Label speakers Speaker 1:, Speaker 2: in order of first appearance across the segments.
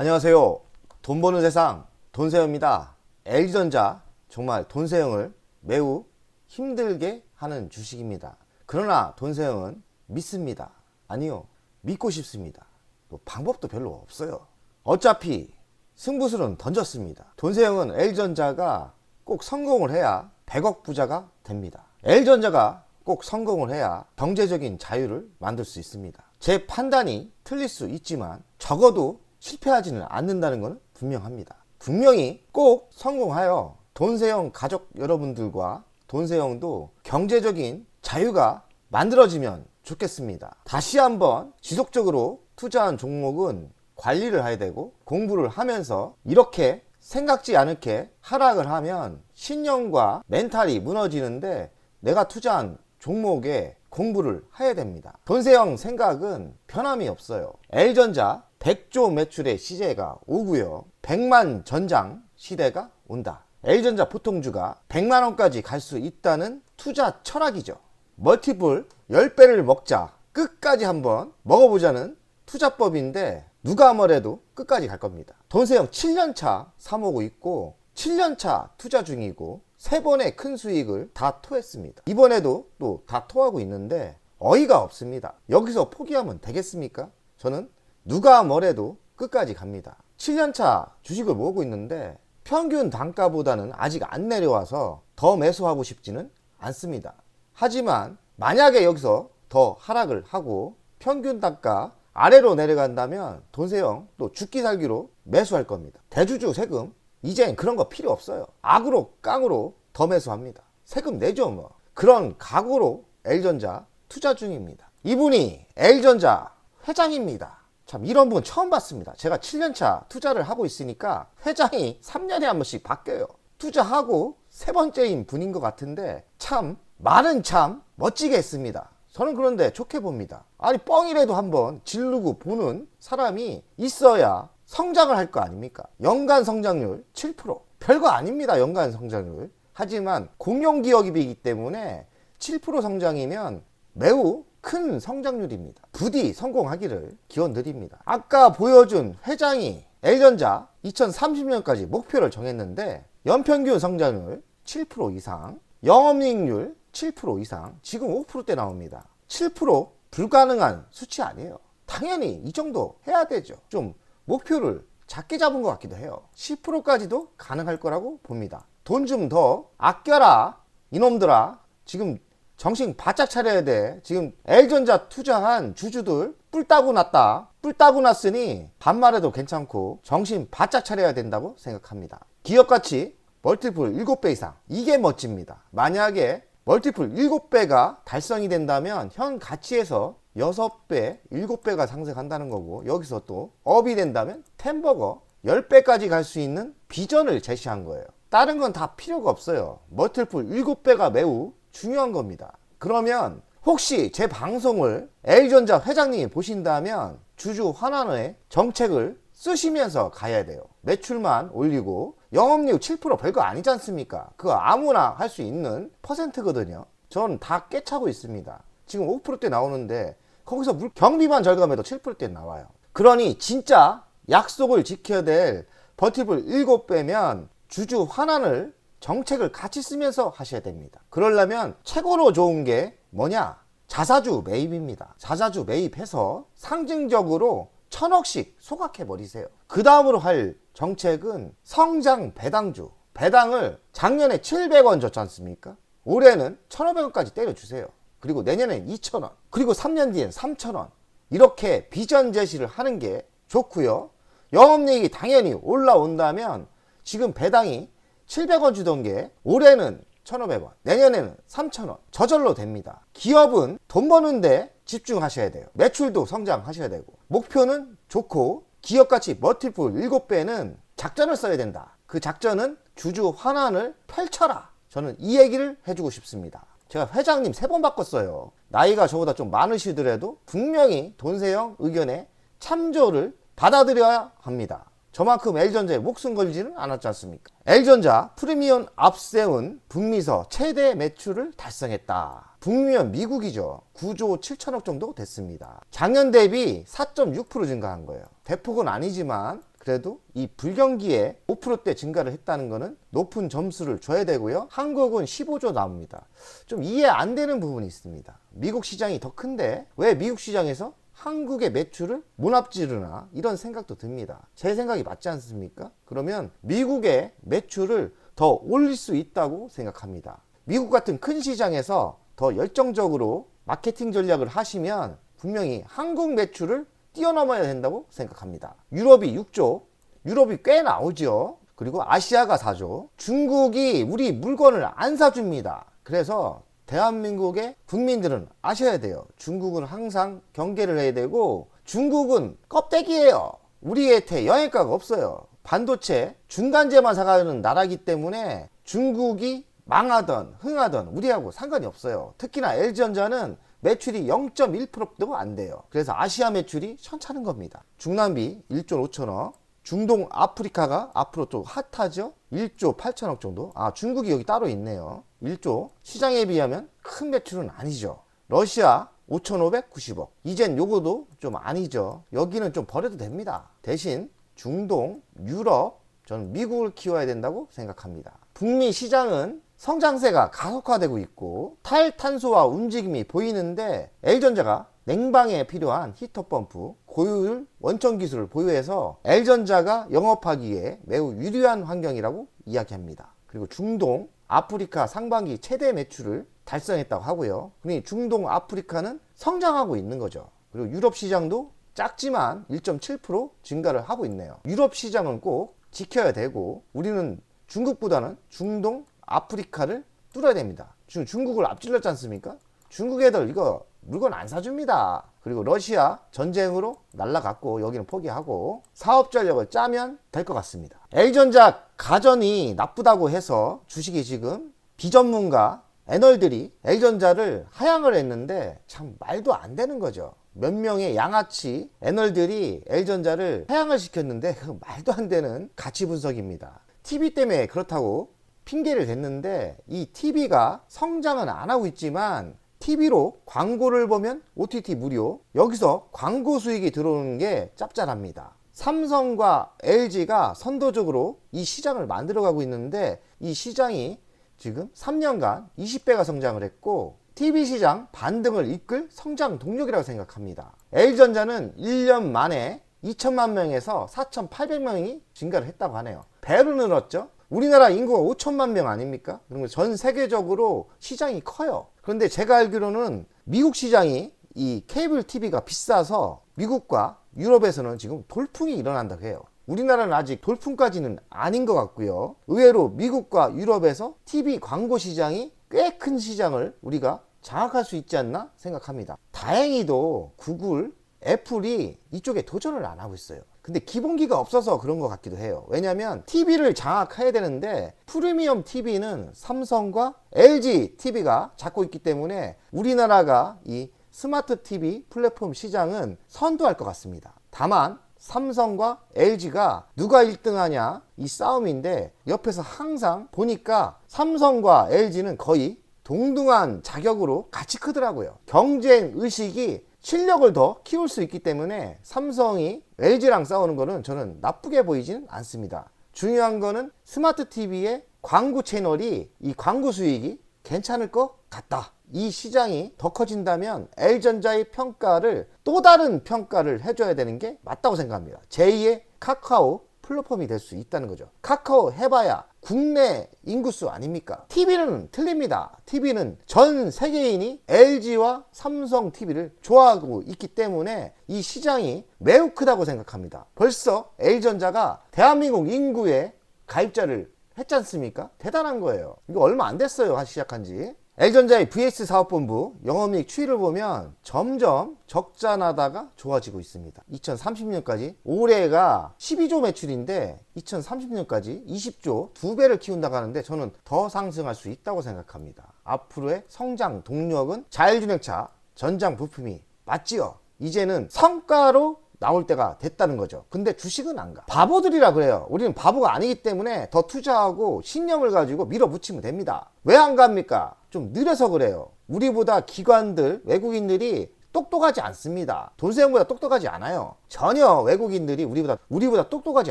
Speaker 1: 안녕하세요. 돈 버는 세상 돈세영입니다. LG전자 정말 돈세영을 매우 힘들게 하는 주식입니다. 그러나 돈세영은 믿습니다. 아니요. 믿고 싶습니다. 또 방법도 별로 없어요. 어차피 승부수는 던졌습니다. 돈세영은 LG전자가 꼭 성공을 해야 100억 부자가 됩니다. LG전자가 꼭 성공을 해야 경제적인 자유를 만들 수 있습니다. 제 판단이 틀릴 수 있지만 적어도 실패하지는 않는다는 것은 분명합니다. 분명히 꼭 성공하여 돈세영 가족 여러분들과 돈세영도 경제적인 자유가 만들어지면 좋겠습니다. 다시 한번 지속적으로 투자한 종목은 관리를 해야 되고 공부를 하면서 이렇게 생각지 않게 하락을 하면 신념과 멘탈이 무너지는데 내가 투자한 종목에 공부를 해야 됩니다. 돈세형 생각은 변함이 없어요. L전자 100조 매출의 시세가 오고요. 100만 전장 시대가 온다. L전자 보통주가 100만 원까지 갈 수 있다는 투자 철학이죠. 멀티플 10배를 먹자. 끝까지 한번 먹어보자는 투자법인데 누가 뭐래도 끝까지 갈 겁니다. 돈세형 7년차 사모고 있고 7년차 투자 중이고 세 번의 큰 수익을 다 토했습니다. 이번에도 또 다 토하고 있는데 어이가 없습니다. 여기서 포기하면 되겠습니까? 저는 누가 뭐래도 끝까지 갑니다. 7년차 주식을 모으고 있는데 평균 단가보다는 아직 안 내려와서 더 매수하고 싶지는 않습니다. 하지만 만약에 여기서 더 하락을 하고 평균 단가 아래로 내려간다면 돈세형 또 죽기 살기로 매수할 겁니다. 대주주 세금 이젠 그런 거 필요 없어요. 악으로 깡으로 더 매수합니다. 세금 내죠 뭐. 그런 각오로 L전자 투자 중입니다. 이분이 L전자 회장입니다. 참 이런 분 처음 봤습니다. 제가 7년차 투자를 하고 있으니까 회장이 3년에 한 번씩 바뀌어요. 투자하고 세 번째인 분인 것 같은데 참 말은 참 멋지게 했습니다. 저는 그런데 좋게 봅니다. 아니 뻥이라도 한번 지르고 보는 사람이 있어야 성장을 할 거 아닙니까? 연간 성장률 7% 별거 아닙니다. 연간 성장률. 하지만 공룡기업이기 때문에 7% 성장이면 매우 큰 성장률입니다. 부디 성공하기를 기원 드립니다. 아까 보여준 회장이 L전자 2030년까지 목표를 정했는데 연평균 성장률 7% 이상, 영업이익률 7% 이상, 지금 5%대 나옵니다. 7% 불가능한 수치 아니에요. 당연히 이 정도 해야 되죠. 좀 목표를 작게 잡은 것 같기도 해요. 10%까지도 가능할 거라고 봅니다. 돈 좀 더 아껴라. 이놈들아. 지금 정신 바짝 차려야 돼. 지금 L전자 투자한 주주들 뿔 따고 났다. 뿔 따고 났으니 반말해도 괜찮고 정신 바짝 차려야 된다고 생각합니다. 기업 가치 멀티플 7배 이상. 이게 멋집니다. 만약에 멀티플 7배가 달성이 된다면 현 가치에서 6배, 7배가 상승한다는 거고 여기서 또 업이 된다면 템버거 10배까지 갈 수 있는 비전을 제시한 거예요. 다른 건 다 필요가 없어요. 멀티플 7배가 매우 중요한 겁니다. 그러면 혹시 제 방송을 L전자 회장님이 보신다면 주주 환원의 정책을 쓰시면서 가야 돼요. 매출만 올리고 영업이익 7% 별거 아니지 않습니까? 그거 아무나 할 수 있는 퍼센트거든요. 전 다 깨차고 있습니다. 지금 5%대 나오는데 거기서 물 경비만 절감해도 7%대 나와요. 그러니 진짜 약속을 지켜야 될 버티블 7배면 주주 환원을 정책을 같이 쓰면서 하셔야 됩니다. 그러려면 최고로 좋은 게 뭐냐? 자사주 매입입니다. 자사주 매입해서 상징적으로 천억씩 소각해 버리세요. 그 다음으로 할 정책은 성장 배당주. 배당을 작년에 700원 줬지 않습니까? 올해는 1,500원까지 때려주세요. 그리고 내년엔 2,000원. 그리고 3년 뒤엔 3,000원. 이렇게 비전 제시를 하는 게 좋고요. 영업이익이 당연히 올라온다면 지금 배당이 700원 주던 게 올해는 1,500원, 내년에는 3,000원. 저절로 됩니다. 기업은 돈 버는데 집중하셔야 돼요. 매출도 성장하셔야 되고. 목표는 좋고 기업 가치 멀티플 7배는 작전을 써야 된다. 그 작전은 주주 환환을 펼쳐라. 저는 이 얘기를 해주고 싶습니다. 제가 회장님 세 번 바꿨어요. 나이가 저보다 좀 많으시더라도 분명히 돈세형 의견에 참조를 받아들여야 합니다. 저만큼 L전자에 목숨 걸리지는 않았지 않습니까? L전자 프리미엄 앞세운 북미서 최대 매출을 달성했다. 북미연 미국이죠. 9조 7천억 정도 됐습니다. 작년 대비 4.6% 증가한 거예요. 대폭은 아니지만 그래도 이 불경기에 5%대 증가를 했다는 거는 높은 점수를 줘야 되고요. 한국은 15조 나옵니다. 좀 이해 안 되는 부분이 있습니다. 미국 시장이 더 큰데 왜 미국 시장에서 한국의 매출을 못 앞지르나 이런 생각도 듭니다. 제 생각이 맞지 않습니까? 그러면 미국의 매출을 더 올릴 수 있다고 생각합니다. 미국 같은 큰 시장에서 더 열정적으로 마케팅 전략을 하시면 분명히 한국 매출을 뛰어넘어야 된다고 생각합니다. 유럽이 6조, 유럽이 꽤 나오죠. 그리고 아시아가 4조, 중국이 우리 물건을 안 사줍니다. 그래서 대한민국의 국민들은 아셔야 돼요. 중국은 항상 경계를 해야 되고 중국은 껍데기예요. 우리한테 영향가가 없어요. 반도체 중간재만 사가는 나라기 때문에 중국이 망하던 흥하던 우리하고 상관이 없어요. 특히나 LG전자는 매출이 0.1%도 안 돼요. 그래서 아시아 매출이 천차는 겁니다. 중남미 1조 5천억, 중동 아프리카가 앞으로 또 핫하죠? 1조 8천억 정도. 아, 중국이 여기 따로 있네요. 1조. 시장에 비하면 큰 매출은 아니죠. 러시아 5,590억. 이젠 요거도 좀 아니죠. 여기는 좀 버려도 됩니다. 대신 중동, 유럽, 저는 미국을 키워야 된다고 생각합니다. 북미 시장은 성장세가 가속화되고 있고 탈탄소화 움직임이 보이는데 L전자가 냉방에 필요한 히터 펌프, 고효율 원천 기술을 보유해서 L전자가 영업하기에 매우 유리한 환경이라고 이야기합니다. 그리고 중동, 아프리카 상반기 최대 매출을 달성했다고 하고요. 그러니 중동, 아프리카는 성장하고 있는 거죠. 그리고 유럽 시장도 작지만 1.7% 증가를 하고 있네요. 유럽 시장은 꼭 지켜야 되고 우리는 중국보다는 중동, 아프리카를 뚫어야 됩니다. 지금 중국을 앞질렀지 않습니까? 중국 애들 이거 물건 안 사줍니다. 그리고 러시아 전쟁으로 날라갔고 여기는 포기하고 사업 전략을 짜면 될 것 같습니다. L전자 가전이 나쁘다고 해서 주식이 지금 비전문가 애널들이 L전자를 하향을 했는데 참 말도 안 되는 거죠. 몇 명의 양아치 애널들이 L전자를 하향을 시켰는데 그 말도 안 되는 가치 분석입니다. TV 때문에 그렇다고 핑계를 댔는데 이 TV가 성장은 안 하고 있지만 TV로 광고를 보면 OTT 무료 여기서 광고 수익이 들어오는 게 짭짤합니다. 삼성과 LG가 선도적으로 이 시장을 만들어가고 있는데 이 시장이 지금 3년간 20배가 성장을 했고 TV 시장 반등을 이끌 성장 동력이라고 생각합니다. L전자는 1년 만에 2천만 명에서 4,800명이 증가를 했다고 하네요. 배로 늘었죠? 우리나라 인구가 5천만 명 아닙니까? 그러면 전 세계적으로 시장이 커요. 그런데 제가 알기로는 미국 시장이 이 케이블 TV가 비싸서 미국과 유럽에서는 지금 돌풍이 일어난다고 해요. 우리나라는 아직 돌풍까지는 아닌 것 같고요. 의외로 미국과 유럽에서 TV 광고 시장이 꽤 큰 시장을 우리가 장악할 수 있지 않나 생각합니다. 다행히도 구글, 애플이 이쪽에 도전을 안 하고 있어요. 근데 기본기가 없어서 그런 것 같기도 해요. 왜냐면 TV를 장악해야 되는데 프리미엄 TV는 삼성과 LG TV가 잡고 있기 때문에 우리나라가 이 스마트 TV 플랫폼 시장은 선도할 것 같습니다. 다만 삼성과 LG가 누가 1등하냐 이 싸움인데 옆에서 항상 보니까 삼성과 LG는 거의 동등한 자격으로 같이 크더라고요. 경쟁 의식이 실력을 더 키울 수 있기 때문에 삼성이 LG랑 싸우는 거는 저는 나쁘게 보이지는 않습니다. 중요한 거는 스마트 TV의 광고 채널이 이 광고 수익이 괜찮을 것 같다. 이 시장이 더 커진다면 L전자의 평가를 또 다른 평가를 해줘야 되는 게 맞다고 생각합니다. 제2의 카카오 플랫폼이 될 수 있다는 거죠. 카카오 해봐야 국내 인구수 아닙니까? TV는 틀립니다. TV는 전 세계인이 LG와 삼성 TV를 좋아하고 있기 때문에 이 시장이 매우 크다고 생각합니다. 벌써 L전자가 대한민국 인구의 가입자를 했지 않습니까? 대단한 거예요. 이거 얼마 안 됐어요. 시작한 지. L전자의 VS 사업본부 영업이익 추이를 보면 점점 적자 나다가 좋아지고 있습니다. 2030년까지 올해가 12조 매출인데 2030년까지 20조 두 배를 키운다고 하는데 저는 더 상승할 수 있다고 생각합니다. 앞으로의 성장 동력은 자율주행차 전장 부품이 맞지요. 이제는 성과로 나올 때가 됐다는 거죠. 근데 주식은 안 가. 바보들이라 그래요. 우리는 바보가 아니기 때문에 더 투자하고 신념을 가지고 밀어붙이면 됩니다. 왜 안 갑니까? 좀 느려서 그래요. 우리보다 기관들, 외국인들이 똑똑하지 않습니다. 돈세형보다 똑똑하지 않아요. 전혀 외국인들이 우리보다 우리보다 똑똑하지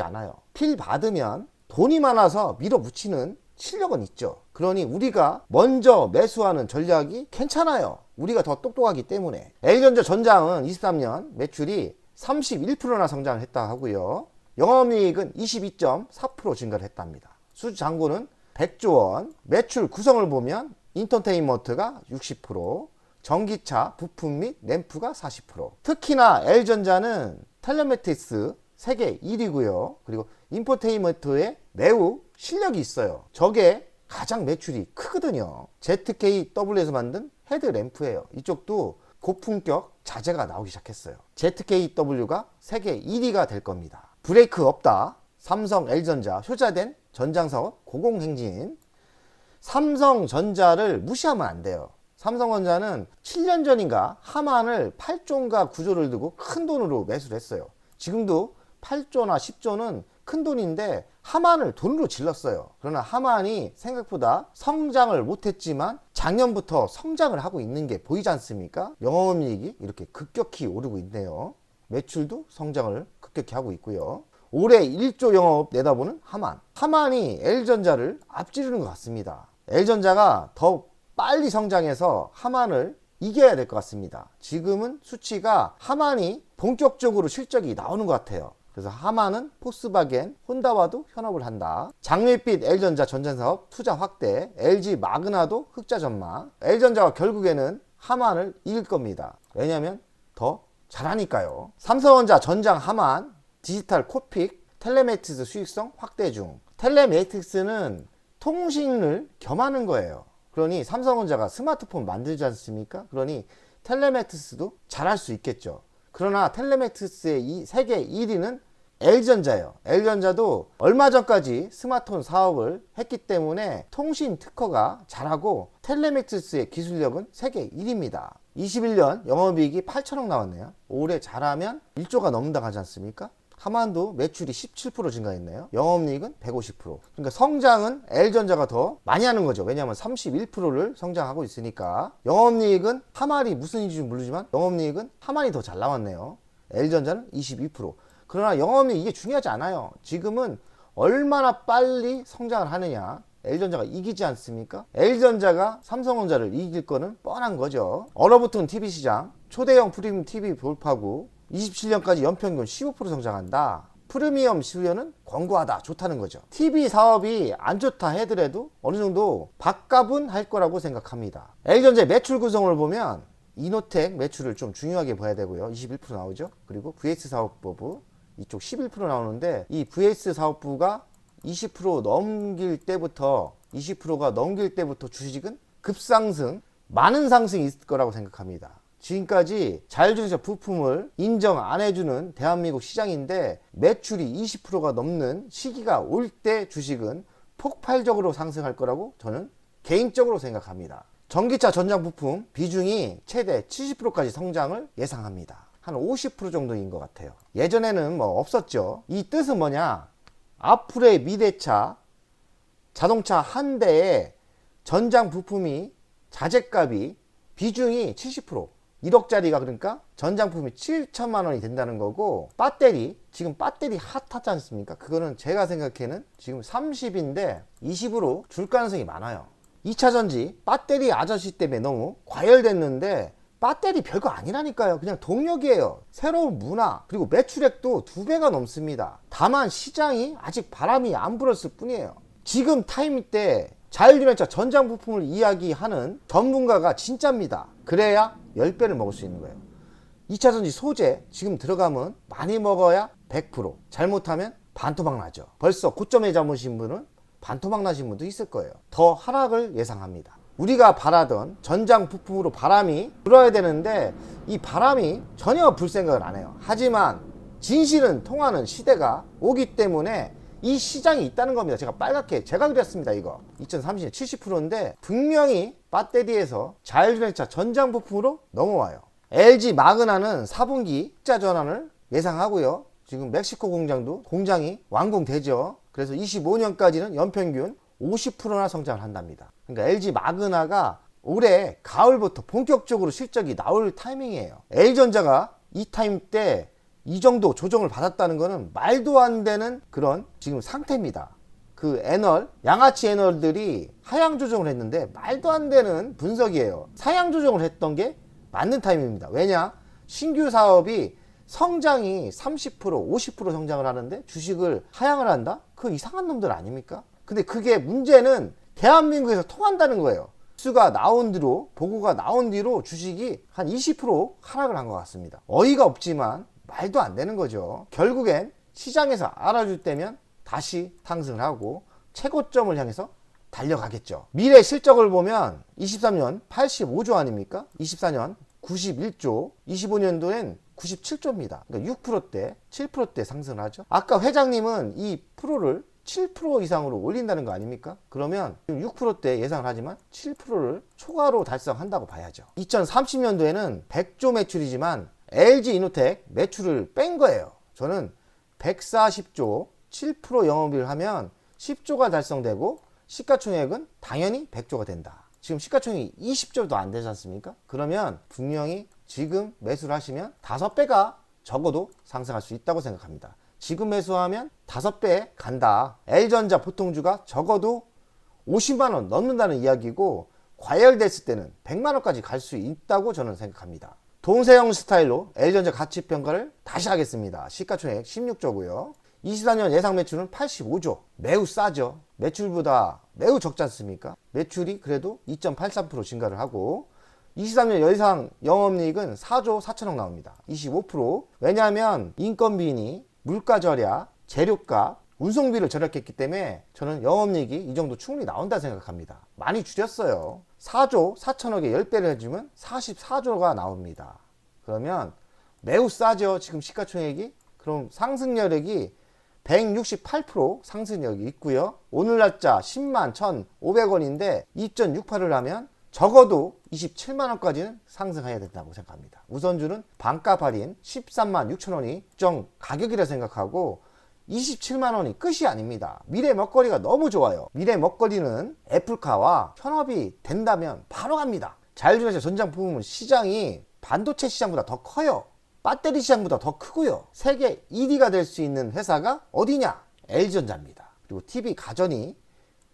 Speaker 1: 않아요. 필 받으면 돈이 많아서 밀어붙이는 실력은 있죠. 그러니 우리가 먼저 매수하는 전략이 괜찮아요. 우리가 더 똑똑하기 때문에. L전자 전장은 23년 매출이 31%나 성장을 했다 하고요. 영업이익은 22.4% 증가를 했답니다. 수주 잔고는 100조 원, 매출 구성을 보면 인터테인먼트가 60%, 전기차, 부품 및 램프가 40%. 특히나 L전자는 텔레메틱스 세계 1위고요. 그리고 인포테인먼트에 매우 실력이 있어요. 저게 가장 매출이 크거든요. ZKW에서 만든 헤드램프예요. 이쪽도 고품격 자재가 나오기 시작했어요. ZKW가 세계 1위가 될 겁니다. 브레이크 없다. 삼성 L전자 효자된 전장사업 고공행진. 삼성전자를 무시하면 안 돼요. 삼성전자는 7년 전인가 하만을 8조인가 구조를 두고 큰 돈으로 매수를 했어요. 지금도 8조나 10조는 큰 돈인데 하만을 돈으로 질렀어요. 그러나 하만이 생각보다 성장을 못했지만 작년부터 성장을 하고 있는 게 보이지 않습니까? 영업이익이 이렇게 급격히 오르고 있네요. 매출도 성장을 급격히 하고 있고요. 올해 1조 영업 내다보는 하만. 하만이 L전자를 앞지르는 것 같습니다. L전자가 더 빨리 성장해서 하만을 이겨야 될 것 같습니다. 지금은 수치가 하만이 본격적으로 실적이 나오는 것 같아요. 그래서 하만은 포스바겐, 혼다와도 현업을 한다. 장밋빛 L전자 전전사업 투자 확대, LG 마그나도 흑자 전망. L전자가 결국에는 하만을 이길 겁니다. 왜냐하면 더 잘하니까요. 삼성전자 전장 하만, 디지털 코픽, 텔레메틱스 수익성 확대 중. 텔레메틱스는 통신을 겸하는 거예요. 그러니 삼성전자가 스마트폰 만들지 않습니까? 그러니 텔레메틱스도 잘할 수 있겠죠. 그러나 텔레메틱스의 이 세계 1위는 L전자예요. L전자도 얼마 전까지 스마트폰 사업을 했기 때문에 통신 특허가 잘하고 텔레메틱스의 기술력은 세계 1위입니다. 21년 영업이익이 8천억 나왔네요. 올해 잘하면 1조가 넘는다 하지 않습니까? 하만도 매출이 17% 증가했네요. 영업이익은 150%. 그러니까 성장은 L전자가 더 많이 하는 거죠. 왜냐하면 31%를 성장하고 있으니까. 영업이익은 하만이 무슨 일인지 모르지만 영업이익은 하만이 더 잘 나왔네요. L전자는 22%. 그러나 영업이익 이게 중요하지 않아요. 지금은 얼마나 빨리 성장을 하느냐. L전자가 이기지 않습니까? L전자가 삼성전자를 이길 거는 뻔한 거죠. 얼어붙은 TV 시장, 초대형 프리미엄 TV 돌파구, 27년까지 연평균 15% 성장한다. 프리미엄 수요는 권고하다. 좋다는 거죠. TV 사업이 안 좋다 해더라도 어느 정도 밥값은 할 거라고 생각합니다. L전자의 매출 구성을 보면 이노텍 매출을 좀 중요하게 봐야 되고요. 21% 나오죠. 그리고 VS 사업부부 이쪽 11% 나오는데 이 VS 사업부가 20% 넘길 때부터 20%가 넘길 때부터 주식은 급상승, 많은 상승이 있을 거라고 생각합니다. 지금까지 자율주행차 부품을 인정 안 해주는 대한민국 시장인데 매출이 20%가 넘는 시기가 올 때 주식은 폭발적으로 상승할 거라고 저는 개인적으로 생각합니다. 전기차 전장 부품 비중이 최대 70%까지 성장을 예상합니다. 한 50% 정도인 것 같아요. 예전에는 뭐 없었죠. 이 뜻은 뭐냐? 앞으로의 미래차 자동차 한 대의 전장 부품이 자재값이 비중이 70% 1억짜리가 그러니까 전장품이 7천만 원이 된다는 거고 배터리 지금 배터리 핫하지 않습니까? 그거는 제가 생각에는 지금 30인데 20으로 줄 가능성이 많아요. 2차 전지 배터리 아저씨 때문에 너무 과열됐는데 배터리 별거 아니라니까요. 그냥 동력이에요. 새로운 문화 그리고 매출액도 두 배가 넘습니다. 다만 시장이 아직 바람이 안 불었을 뿐이에요. 지금 타이밍 때 자율주행차 전장 부품을 이야기하는 전문가가 진짜입니다. 그래야 10배를 먹을 수 있는 거예요. 2차 전지 소재 지금 들어가면 많이 먹어야 100% 잘못하면 반토막 나죠. 벌써 고점에 잡으신 분은 반토막 나신 분도 있을 거예요. 더 하락을 예상합니다. 우리가 바라던 전장 부품으로 바람이 불어야 되는데 이 바람이 전혀 불 생각을 안 해요. 하지만 진실은 통하는 시대가 오기 때문에 이 시장이 있다는 겁니다. 제가 빨갛게 제가 그렸습니다. 이거 2030년 70%인데 분명히 배터리에서 자율주행차 전장 부품으로 넘어와요. LG 마그나는 4분기 흑자 전환을 예상하고요. 지금 멕시코 공장도 공장이 완공되죠. 그래서 25년까지는 연평균 50%나 성장을 한답니다. 그러니까 LG 마그나가 올해 가을부터 본격적으로 실적이 나올 타이밍이에요. L전자가 이 타임 때 이 정도 조정을 받았다는 것은 말도 안 되는 그런 지금 상태입니다. 그 애널, 양아치 애널들이 하향 조정을 했는데 말도 안 되는 분석이에요. 상향 조정을 했던 게 맞는 타임입니다. 왜냐? 신규 사업이 성장이 30% 50% 성장을 하는데 주식을 하향을 한다? 그 이상한 놈들 아닙니까? 근데 그게 문제는 대한민국에서 통한다는 거예요. 수가 나온 뒤로 보고가 나온 뒤로 주식이 한 20% 하락을 한 것 같습니다. 어이가 없지만 말도 안 되는 거죠. 결국엔 시장에서 알아줄 때면 다시 상승을 하고 최고점을 향해서 달려가겠죠. 미래 실적을 보면 23년 85조 아닙니까? 24년 91조, 25년도엔 97조입니다. 그러니까 6%대, 7%대 상승을 하죠. 아까 회장님은 이 프로를 7% 이상으로 올린다는 거 아닙니까? 그러면 지금 6%대 예상을 하지만 7%를 초과로 달성한다고 봐야죠. 2030년도에는 100조 매출이지만 LG 이노텍 매출을 뺀 거예요. 저는 140조 7% 영업이익을 하면 10조가 달성되고 시가총액은 당연히 100조가 된다. 지금 시가총액이 20조도 안 되지 않습니까? 그러면 분명히 지금 매수를 하시면 5배가 적어도 상승할 수 있다고 생각합니다. 지금 매수하면 5배 간다. L전자 보통주가 적어도 50만 원 넘는다는 이야기고 과열됐을 때는 100만 원까지 갈 수 있다고 저는 생각합니다. 동세형 스타일로 L전자 가치 평가를 다시 하겠습니다. 시가총액 16조고요. 24년 예상 매출은 85조. 매우 싸죠. 매출보다 매우 적지 않습니까? 매출이 그래도 2.83% 증가를 하고 23년 예상 영업이익은 4조 4천억 나옵니다. 25%. 왜냐하면 인건비니 물가 절약, 재료값, 운송비를 절약했기 때문에 저는 영업이익이 이 정도 충분히 나온다 생각합니다. 많이 줄였어요. 4조 4천억에 10배를 해주면 44조가 나옵니다. 그러면 매우 싸죠. 지금 시가총액이. 그럼 상승여력이 168% 상승력이 있고요. 오늘 날짜 10만 1,500원인데 2.68을 하면 적어도 27만 원까지는 상승해야 된다고 생각합니다. 우선주는 반값 할인 13만 6천 원이 정 가격이라 생각하고 27만 원이 끝이 아닙니다. 미래 먹거리가 너무 좋아요. 미래 먹거리는 애플카와 현업이 된다면 바로 갑니다. 자율주행차 전장부품 시장이 반도체 시장보다 더 커요. 배터리 시장보다 더 크고요. 세계 1위가 될 수 있는 회사가 어디냐? LG전자입니다. 그리고 TV 가전이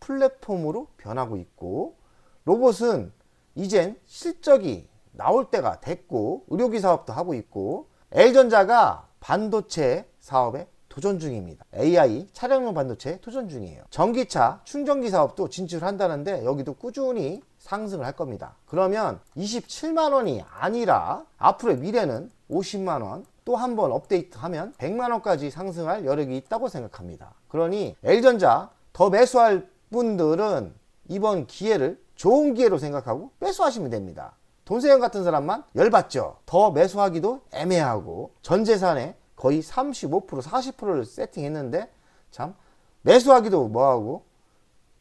Speaker 1: 플랫폼으로 변하고 있고 로봇은 이젠 실적이 나올 때가 됐고 의료기 사업도 하고 있고 L전자가 반도체 사업에 도전 중입니다. AI 차량용 반도체 도전 중이에요. 전기차 충전기 사업도 진출한다는데 여기도 꾸준히 상승을 할 겁니다. 그러면 27만 원이 아니라 앞으로의 미래는 50만 원, 또 한 번 업데이트하면 100만 원까지 상승할 여력이 있다고 생각합니다. 그러니 L전자 더 매수할 분들은 이번 기회를 좋은 기회로 생각하고 매수하시면 됩니다. 돈세형 같은 사람만 열받죠. 더 매수하기도 애매하고 전 재산의 거의 35% 40%를 세팅했는데 참 매수하기도 뭐하고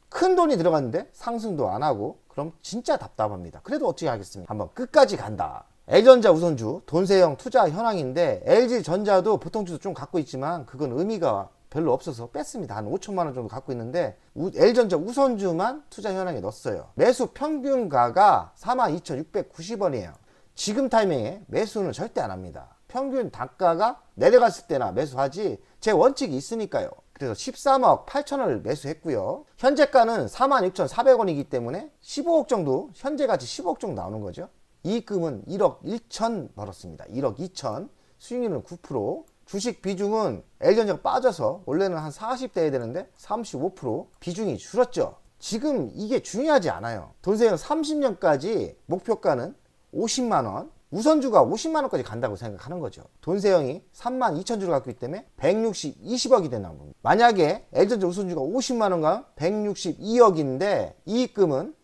Speaker 1: 큰 돈이 들어갔는데 상승도 안 하고 그럼 진짜 답답합니다. 그래도 어떻게 하겠습니까? 한번 끝까지 간다. L전자 우선주 돈세형 투자 현황인데 LG전자도 보통 주도 좀 갖고 있지만 그건 의미가 별로 없어서 뺐습니다. 한 5천만 원 정도 갖고 있는데 우- L전자 우선주만 투자 현황에 넣었어요. 매수 평균가가 42,690원이에요. 지금 타이밍에 매수는 절대 안 합니다. 평균 단가가 내려갔을 때나 매수하지 제 원칙이 있으니까요. 그래서 13억 8천원을 매수했고요. 현재가는 46,400원이기 때문에 15억 정도 현재 가치 15억 정도 나오는 거죠. 이익금은 1억 1천 벌었습니다. 1억 2천 수익률은 9% 주식 비중은 L전자가 빠져서 원래는 한 40대야 되는데 35% 비중이 줄었죠. 지금 이게 중요하지 않아요. 돈세형 30년까지 목표가는 50만 원, 우선주가 50만 원까지 간다고 생각하는 거죠. 돈세형이 3만 2천 주를 갖고 있기 때문에 160, 20억이 된다는 겁니다. 만약에 L전자 우선주가 50만 원과 162억인데 이익금은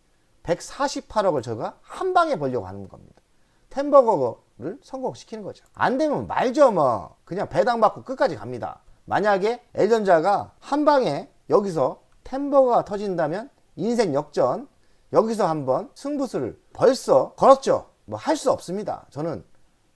Speaker 1: 148억을 저가 한 방에 벌려고 하는 겁니다. 템버거를 성공시키는 거죠. 안 되면 말죠 뭐. 그냥 배당 받고 끝까지 갑니다. 만약에 L전자가 한 방에 여기서 템버거가 터진다면 인생 역전 여기서 한번 승부수를 벌써 걸었죠. 뭐 할 수 없습니다. 저는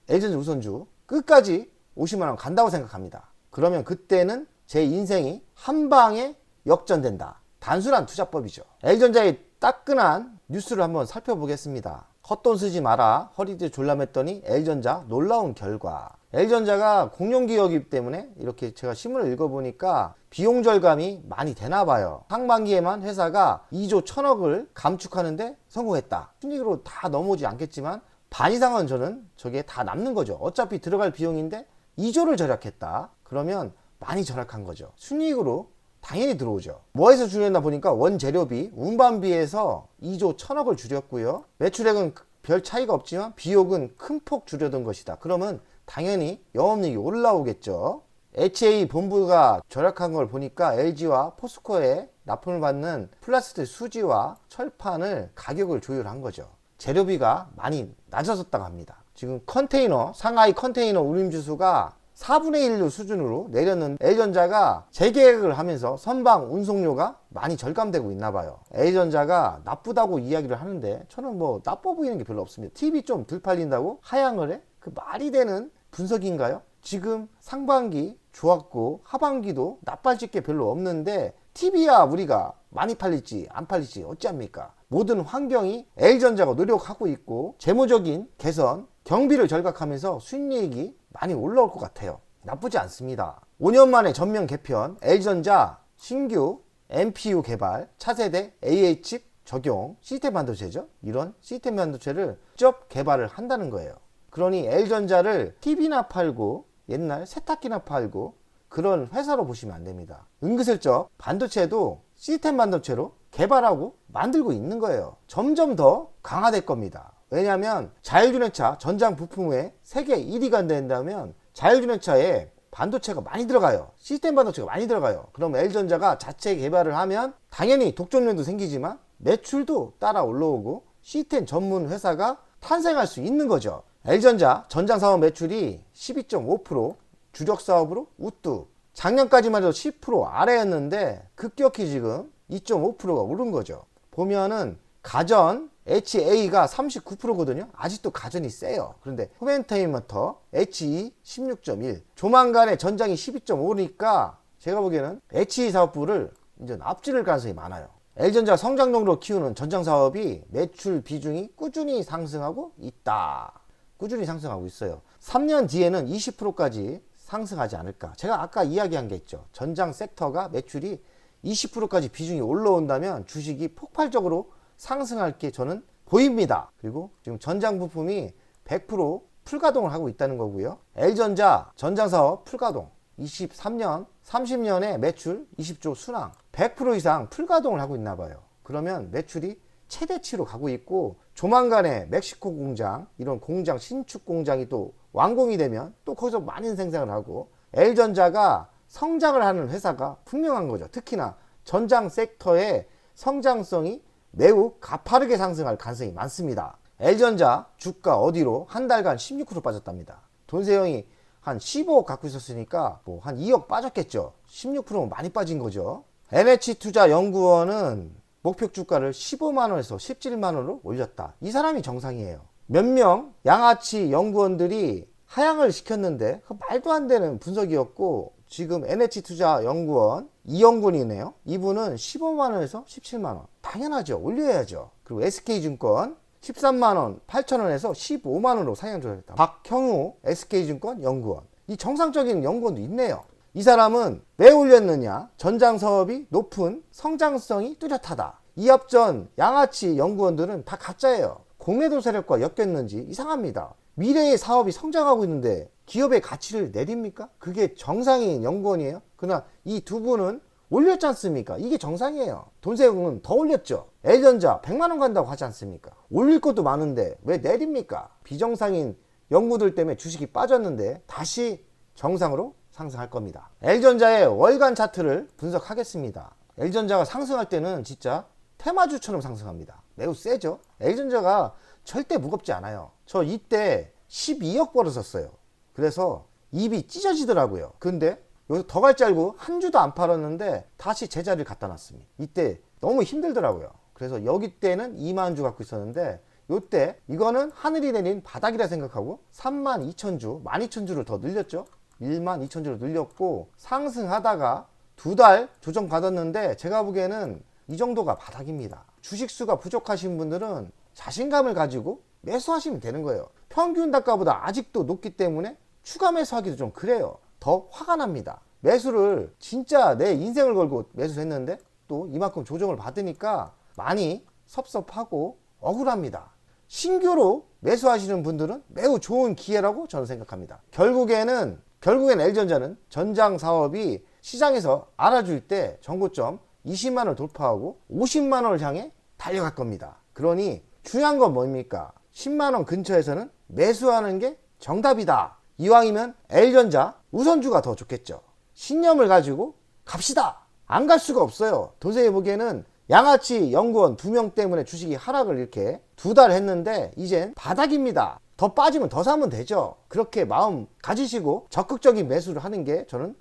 Speaker 1: L전자 우선주 끝까지 50만 원 간다고 생각합니다. 그러면 그때는 제 인생이 한 방에 역전된다. 단순한 투자법이죠. L전자의 따끈한 뉴스를 한번 살펴보겠습니다. 헛돈 쓰지 마라. 허리띠 졸라맸더니 L전자 놀라운 결과. L전자가 공룡기업이기 때문에 이렇게 제가 신문을 읽어보니까 비용 절감이 많이 되나 봐요. 상반기에만 회사가 2조 1000억을 감축하는데 성공했다. 순익으로 다 넘어오지 않겠지만 반 이상은 저는 저게 다 남는 거죠. 어차피 들어갈 비용인데 2조를 절약했다. 그러면 많이 절약한 거죠. 순이익으로 당연히 들어오죠. 뭐에서 줄였나 보니까 원재료비, 운반비에서 2조 1000억을 줄였고요. 매출액은 별 차이가 없지만 비용은 큰 폭 줄여둔 것이다. 그러면 당연히 영업이익이 올라오겠죠. HA 본부가 절약한 걸 보니까 LG와 포스코에 납품을 받는 플라스틱 수지와 철판을 가격을 조율한 거죠. 재료비가 많이 낮아졌다고 합니다. 지금 컨테이너, 상하이 컨테이너 운임주수가 4분의 1 수준으로 내렸는데 L전자가 재계획을 하면서 선방 운송료가 많이 절감되고 있나 봐요. L전자가 나쁘다고 이야기를 하는데 저는 뭐 나빠 보이는 게 별로 없습니다. TV 좀 덜 팔린다고 하향을 해? 그 말이 되는 분석인가요? 지금 상반기 좋았고 하반기도 나빠질 게 별로 없는데 TV야 우리가 많이 팔릴지 안 팔릴지 어찌합니까? 모든 환경이 L전자가 노력하고 있고 재무적인 개선, 경비를 절감하면서 수익률이 많이 올라올 것 같아요. 나쁘지 않습니다. 5년 만에 전면 개편, L전자 신규 MPU 개발, 차세대 AH 칩 적용 시스템 반도체죠. 이런 시스템 반도체를 직접 개발을 한다는 거예요. 그러니 L전자를 TV나 팔고 옛날 세탁기나 팔고 그런 회사로 보시면 안 됩니다. 은근슬쩍 반도체도 시스템 반도체로 개발하고 만들고 있는 거예요. 점점 더 강화될 겁니다. 왜냐하면 자율주행차 전장 부품에 세계 1위가 된다면 자율주행차에 반도체가 많이 들어가요. 시스템 반도체가 많이 들어가요. 그럼 L전자가 자체 개발을 하면 당연히 독점력도 생기지만 매출도 따라 올라오고 시스템 전문 회사가 탄생할 수 있는 거죠. L전자 전장 사업 매출이 12.5% 주력 사업으로 우뚝 작년까지만 해도 10% 아래였는데 급격히 지금 2.5%가 오른 거죠. 보면은 가전 HA가 39%거든요. 아직도 가전이 세요. 그런데 홈엔터테인먼터 HE 16.1 조만간에 전장이 12.5니까 제가 보기에는 HE 사업부를 이제 앞지를 가능성이 많아요. L전자 성장동으로 키우는 전장 사업이 매출 비중이 꾸준히 상승하고 있다. 꾸준히 상승하고 있어요. 3년 뒤에는 20%까지 상승하지 않을까. 제가 아까 이야기한 게 있죠. 전장 섹터가 매출이 20%까지 비중이 올라온다면 주식이 폭발적으로 상승할 게 저는 보입니다. 그리고 지금 전장 부품이 100% 풀가동을 하고 있다는 거고요. L전자 전장 사업 풀가동 23년, 30년에 매출 20조 순항 100% 이상 풀가동을 하고 있나 봐요. 그러면 매출이 최대치로 가고 있고 조만간에 멕시코 공장 이런 공장 신축 공장이 또 완공이 되면 또 거기서 많은 생산을 하고 L전자가 성장을 하는 회사가 분명한 거죠. 특히나 전장 섹터의 성장성이 매우 가파르게 상승할 가능성이 많습니다. L전자 주가 어디로 한 달간 16% 빠졌답니다. 돈세형이 한 15억 갖고 있었으니까 뭐 한 2억 빠졌겠죠. 16%면 많이 빠진 거죠. NH투자연구원은 목표 주가를 15만 원에서 17만 원으로 올렸다. 이 사람이 정상이에요. 몇 명 양아치 연구원들이 하향을 시켰는데 그 말도 안 되는 분석이었고 지금 NH투자 연구원 이영군이네요. 이분은 15만 원에서 17만 원. 당연하죠. 올려야죠. 그리고 SK증권 13만 원 8천 원에서 15만 원으로 상향 조정했다. 박형우 SK증권 연구원. 이 정상적인 연구원도 있네요. 이 사람은 왜 올렸느냐? 전장 사업이 높은 성장성이 뚜렷하다. 이합 전 양아치 연구원들은 다 가짜예요. 공매도 세력과 엮였는지 이상합니다. 미래의 사업이 성장하고 있는데 기업의 가치를 내립니까? 그게 정상인 연구원이에요? 그러나 이 두 분은 올렸지 않습니까? 이게 정상이에요. 돈세금은 더 올렸죠. L전자 100만원 간다고 하지 않습니까? 올릴 것도 많은데 왜 내립니까? 비정상인 연구들 때문에 주식이 빠졌는데 다시 정상으로 상승할 겁니다. L전자의 월간 차트를 분석하겠습니다. L전자가 상승할 때는 진짜 테마주처럼 상승합니다. 매우 세죠? L전자가 절대 무겁지 않아요. 저 이때 12억 벌었었어요. 그래서 입이 찢어지더라고요. 근데 여기서 더 갈 줄 알고 한 주도 안 팔았는데 다시 제자리를 갖다 놨습니다. 이때 너무 힘들더라고요. 그래서 여기 때는 2만 주 갖고 있었는데 요때 이거는 하늘이 내린 바닥이라 생각하고 3만 2천 주, 1만 2천 주를 더 늘렸죠. 1만 2천 주를 늘렸고 상승하다가 두 달 조정 받았는데 제가 보기에는 이 정도가 바닥입니다. 주식수가 부족하신 분들은 자신감을 가지고 매수하시면 되는 거예요. 평균 단가보다 아직도 높기 때문에 추가 매수하기도 좀 그래요. 더 화가 납니다. 매수를 진짜 내 인생을 걸고 매수를 했는데 또 이만큼 조정을 받으니까 많이 섭섭하고 억울합니다. 신규로 매수하시는 분들은 매우 좋은 기회라고 저는 생각합니다. 결국에는 결국엔 L전자는 전장 사업이 시장에서 알아줄 때 전고점 20만 원을 돌파하고 50만 원을 향해 달려갈 겁니다. 그러니 중요한 건 뭡니까? 10만 원 근처에서는 매수하는 게 정답이다. 이왕이면 L전자 우선주가 더 좋겠죠. 신념을 가지고 갑시다. 안 갈 수가 없어요. 도저히 보기에는 양아치 연구원 두 명 때문에 주식이 하락을 이렇게 두 달 했는데 이젠 바닥입니다. 더 빠지면 더 사면 되죠. 그렇게 마음 가지시고 적극적인 매수를 하는 게 저는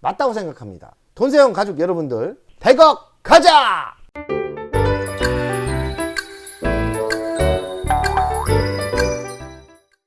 Speaker 1: 맞다고 생각합니다. 돈세형 가족 여러분들 100억 가자!